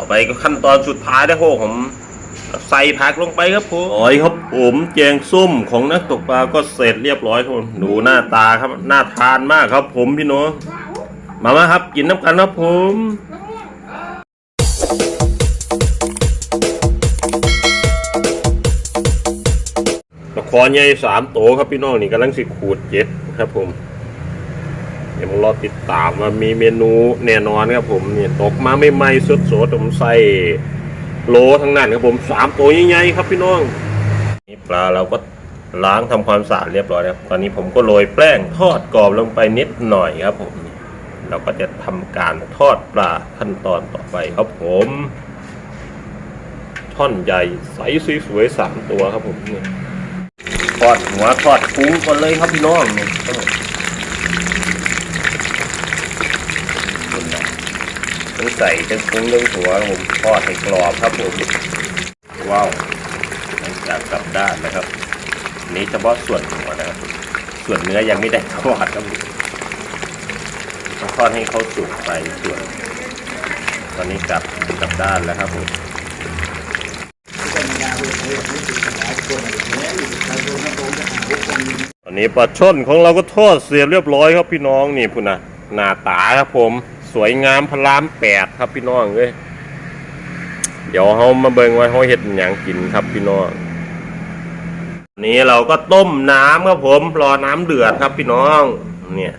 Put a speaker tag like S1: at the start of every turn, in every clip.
S1: ต่อไปก็ขั้นตอนสุดท้ายนะพวกผมใส่ผักลงไปครับผมอ๋อยครับผมแจงส้มของนักตกปลาก็เสร็จเรียบร้อยครับดูหน้าตาครับน่าทานมากครับ ผมพี่น้องมามาครับกินน้ำกันครับผมตะคอใหญ่สามโตครับพี่น้องนี่กำลังสิขูดเจ็ดครับผม ดี๋ยวมารอติดตามว่ามีเมนูแน่นอนครับผมเนี่ยตกมาไม่ไหม้สดสดผมใส่โลทั้งนั้นครับผมสามตัวใหญ่ๆครับพี่น้องนี่ปลาเราก็ล้างทำความสะอาดเรียบร้อยแล้วตอนนี้ผมก็โรยแป้งทอดกรอบลงไปนิดหน่อยครับผม เราก็จะทำการทอดปลาขั้นตอนต่อไปครับผมท่อนใหญ่ใสสวยๆสามตัวครับผมนี่ทอดหัวทอดพุงก่อนเลยครับพี่น้องเนี่ ทั้งใส่ทั้งปรุงทั้งหัวผมทอดให้กรอบครับผมว้าวหลังจากกลับด้านนะครับนี้เฉพาะส่วนหัวนะครับ ส่วนเนื้อยังไม่ได้ทอดครับผมทอดให้เขาสุกไปส่วน ตอนนี้กลับกลับด้านแล้วครับผมตอนนี้ปลาช่อนของเราก็ทอดเสร็จเรียบร้อยครับพี่น้องนี่พุ่นนะหน้าตาครับผม สวยงามพระรามแปดครับพี่น้องเอ้ยเดี๋ยวเขามาเบิ่งว่าเขาเห็ดอย่างกินครับพี่น้องนี้เราก็ต้มน้ำครับผมรอน้ำเดือดครับพี่น้อง เนี่ย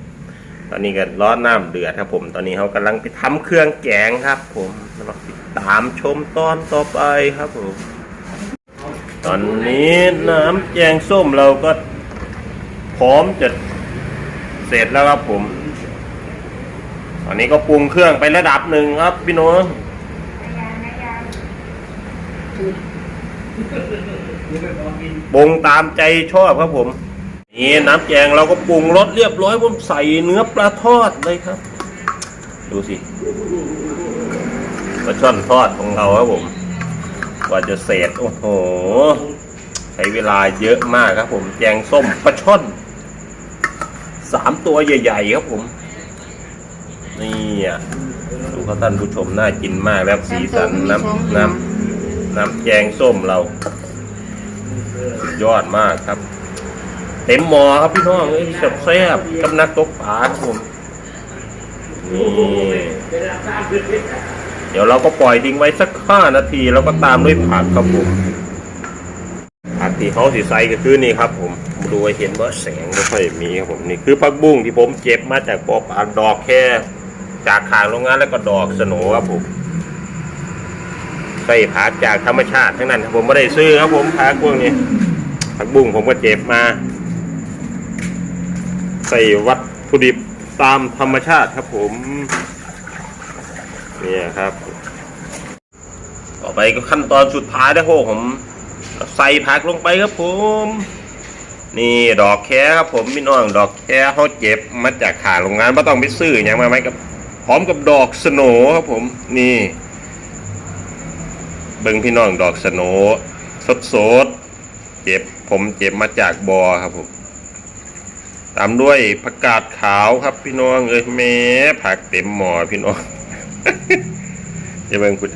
S1: ตอนนี้ก็ร้อนน้ำเดือดครับผม ตอนนี้เขากำลังไปทำเครื่องแกงครับ ผมเราติดตามชมตอนต่อไปครับผม ตอนนี้น้ำแกงส้มเราก็พร้อมจะเสร็จแล้วครับผม อนนี้ก็ปรุงเครื่องไประดับหนึ่งครับพี่น้องปรุงตามใจชอบครับผม นี่น้ำแกงเราก็ปรุงรสเรียบร้อยผมใส่เนื้อปลาทอดเลยครับ ดูสิปลาช่อนทอดของเราครับผม กว่าจะเสร็จโอ้โห ใช้เวลาเยอะมากครับผม แกงส้มปลาช่อนสามตัวใหญ่ ๆ ครับผม นี่อะดูครับท่านผู้ชมน่ากินมากแล้วสีสันน้ำน้ำน้ำแกงส้มเราสุดยอดมากครับ เต็มหมอครับพี่น้องเอ้ยแซ่บๆกับนักตกปลาครับผมนี่เดี๋ยวเราก็ปล่อยทิ้งไว้สักห้านาทีแล้วก็ตามด้วยผักครับผมผักที่เขาสีใสก็คือนี่ครับผมดูให้เห็นว่าแสงไม่ค่อยมีครับผมนี่คือผักบุ้งที่ผมเก็บมาจากปอปลาดอกแค่ จากขางโรงงานแล้วก็ดอกสโหนครับผมใส่ผักจากธรรมชาติทั้งนั้นครับผมไม่ได้ซื้อครับผมผักพวกนี้ผักบุ้งผมก็เจ็บมา ใส่วัตถุดิบตามธรรมชาติครับผมเนี่ยครับ ต่อไปก็ขั้นตอนสุดท้ายนะพวกผม ใส่ผักลงไปครับผม นี่ดอกแคครับผมพี่น้องดอกแคเขาเก็บมาจากขาโรงงานไม่ต้องไปซื้ออย่างมาไหมกับ พร้อมกับดอกสโนครับผมนี่ เบิ้งพี่น้องดอกสโนสดสดเก็บผมเก็บมาจากบอครับผมตามด้วยผักกาดขาวครับพี่น้องเอ้ยแม่ผักเต็มหมอพี่น้องจะเบิ่งคุณ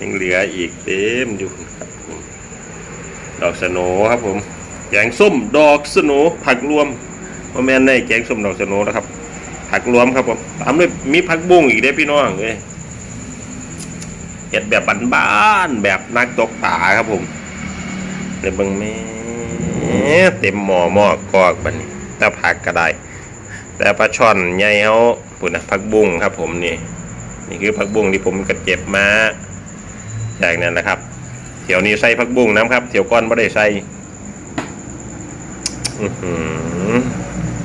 S1: ยังเหลืออีกเต็มอยู่ครับดอกสโนครับผมแกงส้มดอกสโนผักรวมว่าแม่นในแกงส้มดอกสโนนะครับ ผักรวมครับผมตามด้วยมีผักบุ้งอีกเด้พี่น้องเอ้ยเห็ดแบบบ้านๆแบบนักตกป่าครับผมเดี๋ยวบิ่งแม่เต็มหม้อหม้อกอกบัดนี้แต่ผักก็ได้ แต่ปลาช่อนใหญ่เขาปุ่นนะผักบุ้งครับ ผมนี่ นี่คือผักบุ้งที่ผมกระเจ็บมาจากนั้นนะครับเที่ยวนี้ใส่ผักบุ้งน้ำครับเที่ยวก้อนไม่ได้ใส่อือหือ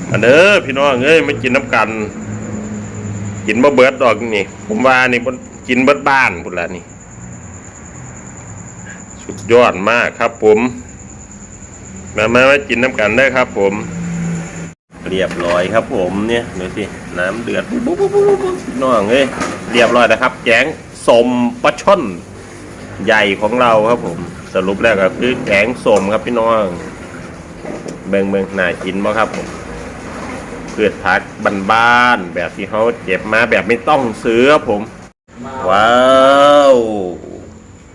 S1: มาเด้อพี่น้องเอ้ยไม่กินน้ำกัน กินบ่เบิดดอกนี่ ผมว่านี่กินเบิดบ้านพุ่นละนี่ สุดยอดมากครับผม มามามากินน้ำกันได้ครับผม เรียบร้อยครับผมเนี่ยดูสิน้ำเดือดปุ๊บปุ๊บปุ๊บปุ๊บน้องเอ้ยเรียบร้อยนะครับ แกงสมปลาช่อนใหญ่ของเราครับผม สรุปแล้วก็คือแกงสมครับพี่น้อง เบิงเบิงน่ากินบ่ครับผม พืชผักบ้านๆแบบที่เขาเจ็บมาแบบไม่ต้องซื้อผม ว้าว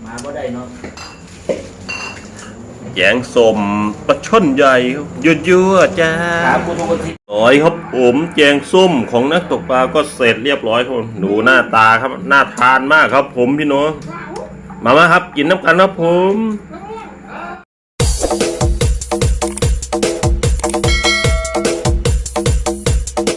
S2: มาบ่ได้เนาะ
S1: แยงสมปลาช่อนใหญ่ยั่วๆจ้า
S3: ถร่
S1: อยครับผมแกงส้มของนักตกปลาก็เสร็จเรียบร้อยครับดูหน้าตาครับน่าทานมากครับ ผมพี่น้องมามาครับกินน้ำกันนะผม